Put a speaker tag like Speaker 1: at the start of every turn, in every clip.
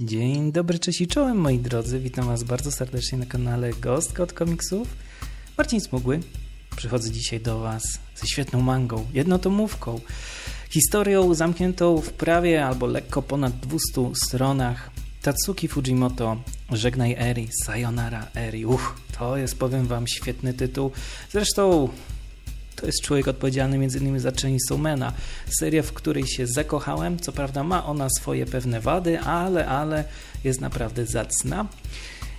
Speaker 1: Dzień dobry, cześć i czołem moi drodzy. Witam was bardzo serdecznie na kanale Gostka od komiksów. Marcin Smugły. Przychodzę dzisiaj do was ze świetną mangą, jednotomówką. Historią zamkniętą w prawie albo lekko ponad 200 stronach. Tatsuki Fujimoto, Żegnaj Eri, Sayonara Eri. Uff, to jest, powiem wam, świetny tytuł. Zresztą to jest człowiek odpowiedzialny m.in. za Chainsaw Mana, seria, w której się zakochałem. Co prawda ma ona swoje pewne wady, ale, ale jest naprawdę zacna.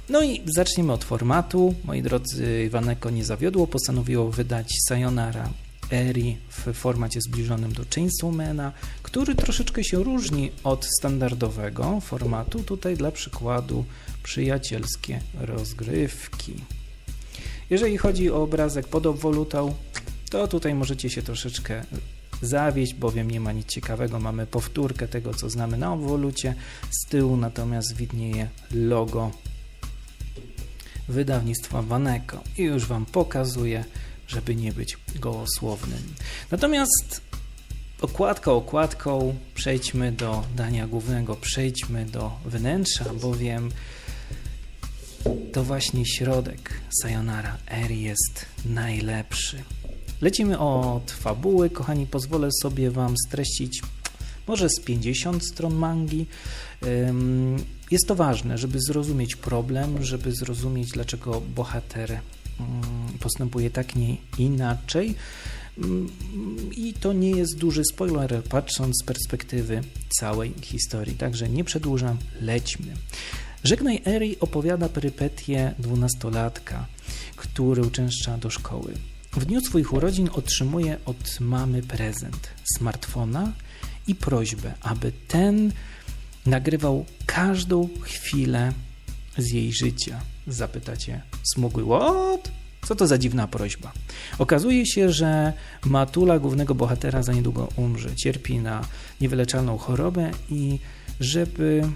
Speaker 1: No i zaczniemy od formatu. Moi drodzy, Iwaneko nie zawiodło, postanowiło wydać Sayonara Eri w formacie zbliżonym do Chainsaw Mana, który troszeczkę się różni od standardowego formatu. Tutaj dla przykładu przyjacielskie rozgrywki. Jeżeli chodzi o obrazek pod obwolutą, to tutaj możecie się troszeczkę zawieść, bowiem nie ma nic ciekawego. Mamy powtórkę tego, co znamy na obwolucie. Z tyłu natomiast widnieje logo wydawnictwa Waneko i już Wam pokazuję, żeby nie być gołosłownym. Natomiast okładka okładką przejdźmy do dania głównego, przejdźmy do wnętrza, bowiem to właśnie środek Sayonara Eri jest najlepszy. Lecimy od fabuły. Kochani, pozwolę sobie Wam streścić może z 50 stron mangi. Jest to ważne, żeby zrozumieć problem, żeby zrozumieć, dlaczego bohater postępuje tak, nie inaczej. I to nie jest duży spoiler, patrząc z perspektywy całej historii. Także nie przedłużam, lećmy. Żegnaj Eri opowiada perypetie dwunastolatka, który uczęszcza do szkoły. W dniu swoich urodzin otrzymuje od mamy prezent smartfona i prośbę, aby ten nagrywał każdą chwilę z jej życia. Zapytacie, smugły, what? Co to za dziwna prośba? Okazuje się, że matula głównego bohatera za niedługo umrze, cierpi na niewyleczalną chorobę i żeby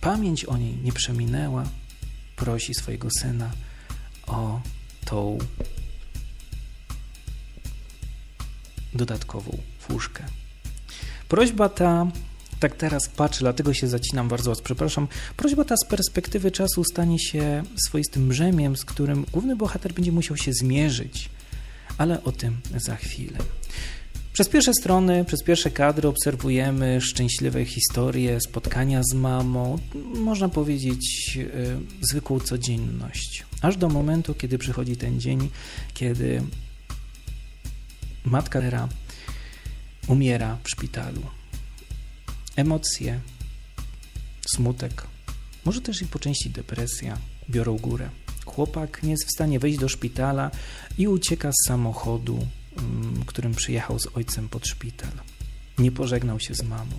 Speaker 1: pamięć o niej nie przeminęła, prosi swojego syna, o tą dodatkową fuszkę. Prośba ta, tak teraz patrzę, dlatego się zacinam bardzo was, przepraszam. Prośba ta z perspektywy czasu stanie się swoistym brzemiem, z którym główny bohater będzie musiał się zmierzyć, ale o tym za chwilę. Przez pierwsze strony, przez pierwsze kadry obserwujemy szczęśliwe historie, spotkania z mamą, można powiedzieć yy, zwykłą codzienność. Aż do momentu, kiedy przychodzi ten dzień, kiedy matka Lera umiera w szpitalu. Emocje, smutek, może też i po części depresja biorą górę. Chłopak nie jest w stanie wejść do szpitala i ucieka z samochodu, którym przyjechał z ojcem pod szpital. Nie pożegnał się z mamą.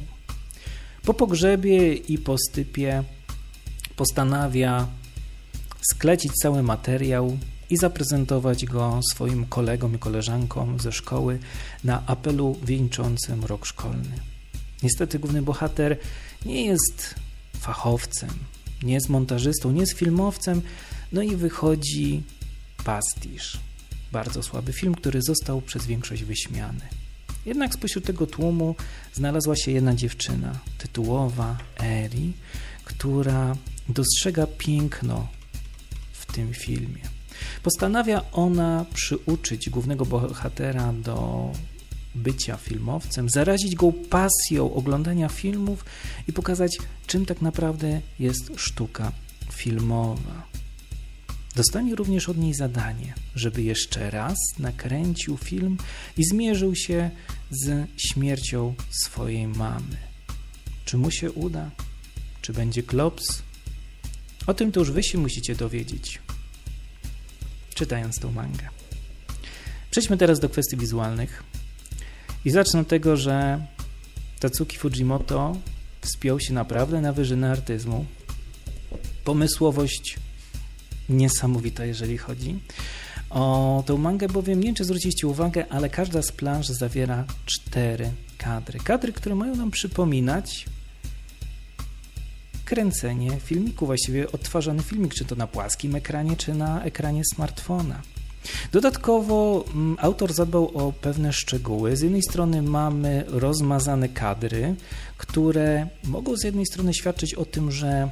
Speaker 1: Po pogrzebie i po stypie postanawia sklecić cały materiał i zaprezentować go swoim kolegom i koleżankom ze szkoły na apelu wieńczącym rok szkolny. Niestety główny bohater nie jest fachowcem, nie jest montażystą, nie jest filmowcem, no i wychodzi pastisz. Bardzo słaby film, który został przez większość wyśmiany. Jednak spośród tego tłumu znalazła się jedna dziewczyna, tytułowa Eri, która dostrzega piękno w tym filmie. Postanawia ona przyuczyć głównego bohatera do bycia filmowcem, zarazić go pasją oglądania filmów i pokazać, czym tak naprawdę jest sztuka filmowa. Dostanie również od niej zadanie, żeby jeszcze raz nakręcił film i zmierzył się z śmiercią swojej mamy. Czy mu się uda? Czy będzie klops? O tym to już wy się musicie dowiedzieć, czytając tą mangę. Przejdźmy teraz do kwestii wizualnych. I zacznę od tego, że Tatsuki Fujimoto wspiął się naprawdę na wyżyny artyzmu. Pomysłowość niesamowita, jeżeli chodzi o tę mangę, bowiem nie wiem, czy zwróciliście uwagę, ale każda z planż zawiera cztery kadry. Kadry, które mają nam przypominać kręcenie filmiku, właściwie odtwarzany filmik, czy to na płaskim ekranie, czy na ekranie smartfona. Dodatkowo mm, autor zadbał o pewne szczegóły. Z jednej strony mamy rozmazane kadry, które mogą z jednej strony świadczyć o tym, że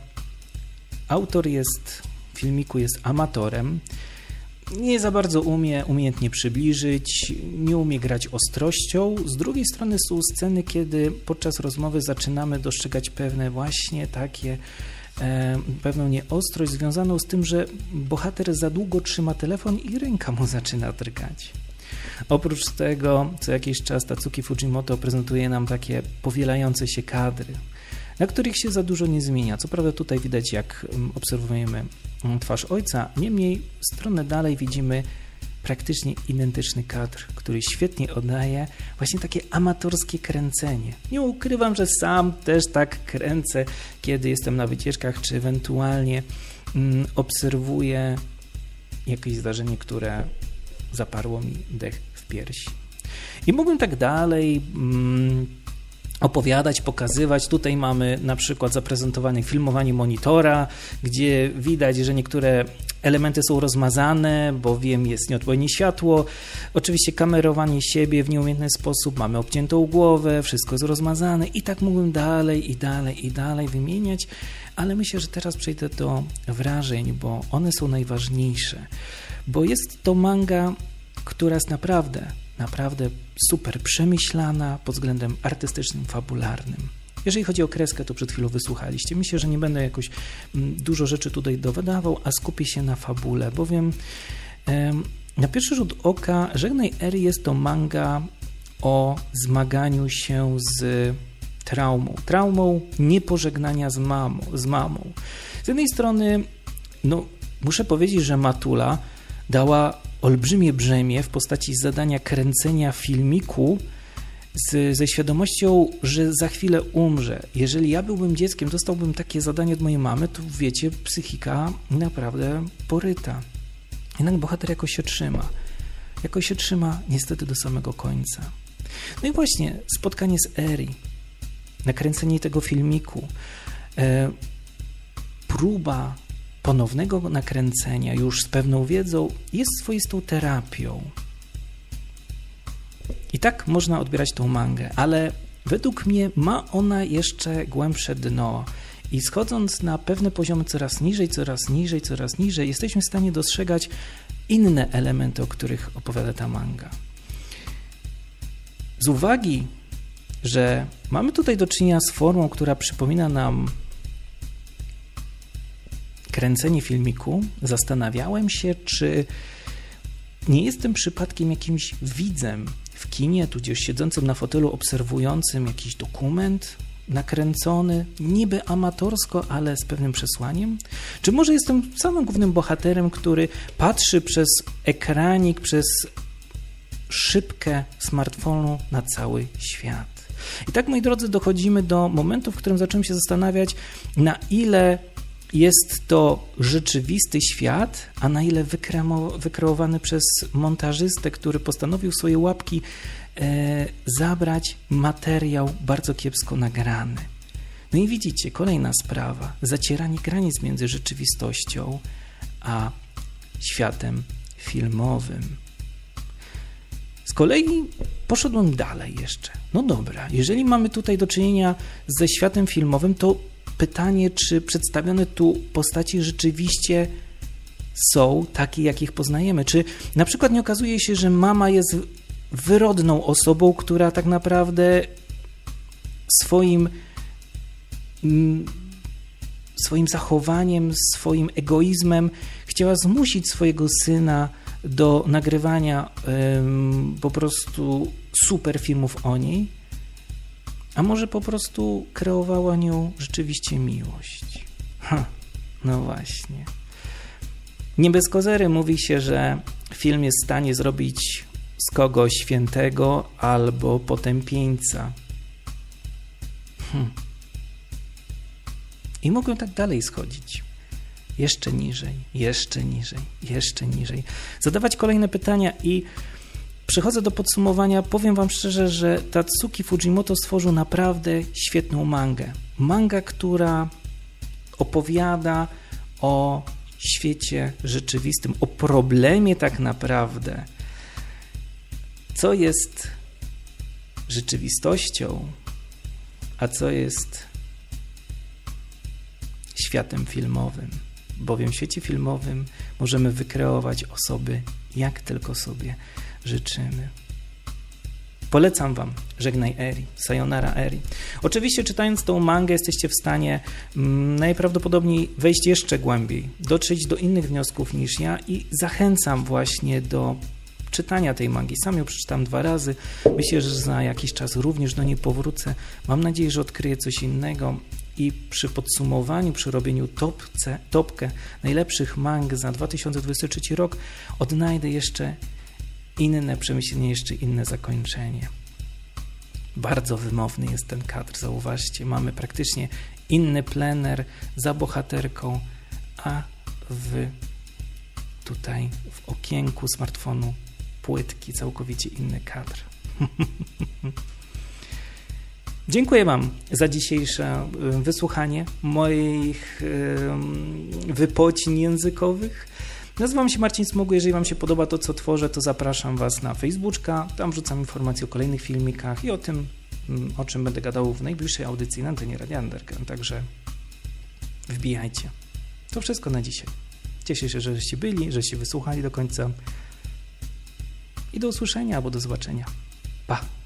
Speaker 1: autor jest filmiku jest amatorem, nie za bardzo umie umiejętnie przybliżyć, nie umie grać ostrością. Z drugiej strony są sceny, kiedy podczas rozmowy zaczynamy dostrzegać pewne właśnie takie e, pewną nieostrość związaną z tym, że bohater za długo trzyma telefon i ręka mu zaczyna drgać. Oprócz tego, co jakiś czas Tatsuki Fujimoto prezentuje nam takie powielające się kadry na których się za dużo nie zmienia. Co prawda tutaj widać, jak mm, obserwujemy mm, twarz ojca, niemniej stronę dalej widzimy praktycznie identyczny kadr, który świetnie oddaje właśnie takie amatorskie kręcenie. Nie ukrywam, że sam też tak kręcę, kiedy jestem na wycieczkach, czy ewentualnie mm, obserwuję jakieś zdarzenie, które zaparło mi dech w piersi. I mógłbym tak dalej. Mm, opowiadać, pokazywać. Tutaj mamy na przykład zaprezentowane filmowanie monitora, gdzie widać, że niektóre elementy są rozmazane, bowiem jest nieodpowiednie światło. Oczywiście kamerowanie siebie w nieumiejętny sposób, mamy obciętą głowę, wszystko jest rozmazane i tak mógłbym dalej i dalej i dalej wymieniać, ale myślę, że teraz przejdę do wrażeń, bo one są najważniejsze. Bo jest to manga, która jest naprawdę naprawdę super przemyślana pod względem artystycznym, fabularnym. Jeżeli chodzi o kreskę, to przed chwilą wysłuchaliście. Myślę, że nie będę jakoś mm, dużo rzeczy tutaj dowydawał, a skupię się na fabule, bowiem na pierwszy rzut oka Żegnaj Eri jest to manga o zmaganiu się z traumą. Traumą niepożegnania z mamą. Z mamą. Z jednej strony, no, muszę powiedzieć, że Matula dała olbrzymie brzemię w postaci zadania kręcenia filmiku z, ze świadomością, że za chwilę umrze. Jeżeli ja byłbym dzieckiem, dostałbym takie zadanie od mojej mamy, to wiecie, psychika naprawdę poryta. Jednak bohater jakoś się trzyma. Jakoś się trzyma niestety do samego końca. No i właśnie spotkanie z Eri, nakręcenie tego filmiku, e, próba ponownego nakręcenia już z pewną wiedzą jest swoistą terapią. I tak można odbierać tą mangę, ale według mnie ma ona jeszcze głębsze dno. I schodząc na pewne poziomy coraz niżej, coraz niżej, coraz niżej, jesteśmy w stanie dostrzegać inne elementy, o których opowiada ta manga. Z uwagi, że mamy tutaj do czynienia z formą, która przypomina nam kręcenie filmiku, zastanawiałem się, czy nie jestem przypadkiem jakimś widzem w kinie, tudzież siedzącym na fotelu, obserwującym jakiś dokument nakręcony, niby amatorsko, ale z pewnym przesłaniem? Czy może jestem samym głównym bohaterem, który patrzy przez ekranik, przez szybkę smartfonu na cały świat? I tak, moi drodzy, dochodzimy do momentu, w którym zacząłem się zastanawiać, na ile jest to rzeczywisty świat, a na ile wykreowany przez montażystę, który postanowił swoje łapki e, zabrać materiał bardzo kiepsko nagrany. No i widzicie, kolejna sprawa, zacieranie granic między rzeczywistością a światem filmowym. Z kolei poszedłem dalej jeszcze. No dobra, jeżeli mamy tutaj do czynienia ze światem filmowym, to pytanie, czy przedstawione tu postaci rzeczywiście są takie, jakich poznajemy. Czy na przykład nie okazuje się, że mama jest wyrodną osobą, która tak naprawdę swoim mm, swoim zachowaniem, swoim egoizmem chciała zmusić swojego syna do nagrywania po prostu super filmów o niej, a może po prostu kreowała nią rzeczywiście miłość? Ha, no właśnie. Nie bez kozery mówi się, że film jest w stanie zrobić z kogoś świętego albo potępieńca. Hm. I mogłem tak dalej schodzić. Jeszcze niżej, jeszcze niżej, jeszcze niżej. Zadawać kolejne pytania i Przechodzę do podsumowania. Powiem Wam szczerze, że Tatsuki Fujimoto stworzył naprawdę świetną mangę. Manga, która opowiada o świecie rzeczywistym, o problemie tak naprawdę, co jest rzeczywistością, a co jest światem filmowym. Bowiem w świecie filmowym możemy wykreować osoby, jak tylko sobie życzymy. Polecam Wam Żegnaj Eri, Sayonara Eri. Oczywiście czytając tą mangę jesteście w stanie mm, najprawdopodobniej wejść jeszcze głębiej, dotrzeć do innych wniosków niż ja i zachęcam właśnie do czytania tej mangi. Sam ją przeczytam dwa razy. Myślę, że za jakiś czas również do niej powrócę. Mam nadzieję, że odkryję coś innego i przy podsumowaniu, przy robieniu topce, topkę najlepszych mang za 2023 rok odnajdę jeszcze inne przemyślenie, jeszcze inne zakończenie. Bardzo wymowny jest ten kadr, zauważcie. Mamy praktycznie inny plener za bohaterką, a w tutaj w okienku smartfonu płytki całkowicie inny kadr. Dziękuję Wam za dzisiejsze y, wysłuchanie moich wypocin językowych. Nazywam się Marcin Smogu. Jeżeli Wam się podoba to, co tworzę, to zapraszam Was na Facebooka. Tam wrzucam informacje o kolejnych filmikach i o tym, mm, o czym będę gadał w najbliższej audycji na antenie Radia Underground. Także wbijajcie. To wszystko na dzisiaj. Cieszę się, żeście byli, żeście wysłuchali do końca. I do usłyszenia albo do zobaczenia. Pa!